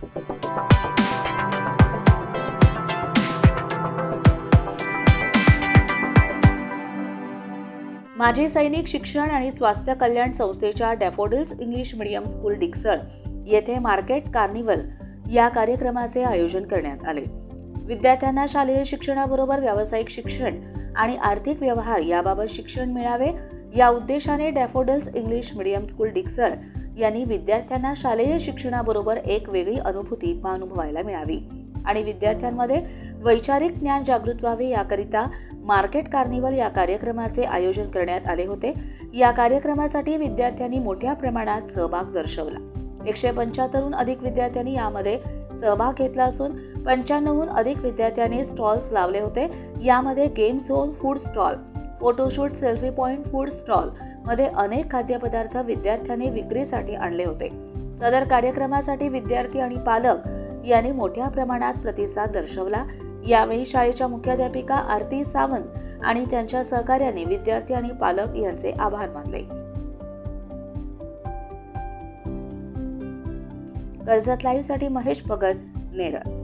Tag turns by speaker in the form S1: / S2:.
S1: माजी सैनिक शिक्षण आणि स्वास्थ्य कल्याण संस्थेच्या Daffodils English medium school Diksal येथे मार्केट कार्निवल या कार्यक्रमाचे आयोजन करण्यात आले. विद्यार्थ्यांना शालेय शिक्षणाबरोबर व्यावसायिक शिक्षण आणि आर्थिक व्यवहार याबाबत शिक्षण मिळावे या उद्देशाने Daffodils English medium school Diksal यांनी विद्यार्थ्यांना शालेय शिक्षणाबरोबर एक वेगळी अनुभूती अनुभवायला मिळावी. आणि विद्यार्थ्यांमध्ये वैचारिक ज्ञान जागृत व्हावे याकरिता मार्केट कार्निवल या कार्यक्रमाचे आयोजन करण्यात आले होते. या कार्यक्रमासाठी विद्यार्थ्यांनी मोठ्या प्रमाणात सहभाग दर्शवला. एकशे पंच्याहत्तरहून अधिक विद्यार्थ्यांनी यामध्ये सहभाग घेतला असून पंच्याण्णवहून अधिक विद्यार्थ्यांनी स्टॉल्स लावले होते. यामध्ये game zone food stall photoshoot selfie point food stall मध्ये अनेक खाद्यपदार्थ विद्यार्थ्यांनी विक्रीसाठी आणले होते. सदर कार्यक्रमासाठी विद्यार्थी आणि पालक यांनी मोठ्या प्रमाणात प्रतिसाद दर्शवला. यावेळी शाळेच्या मुख्याध्यापिका आरती सावंत आणि त्यांच्या सहकार्याने विद्यार्थी आणि पालक यांचे आभार मानले. कर्जत लाईव्हसाठी महेश भगत नेरळ.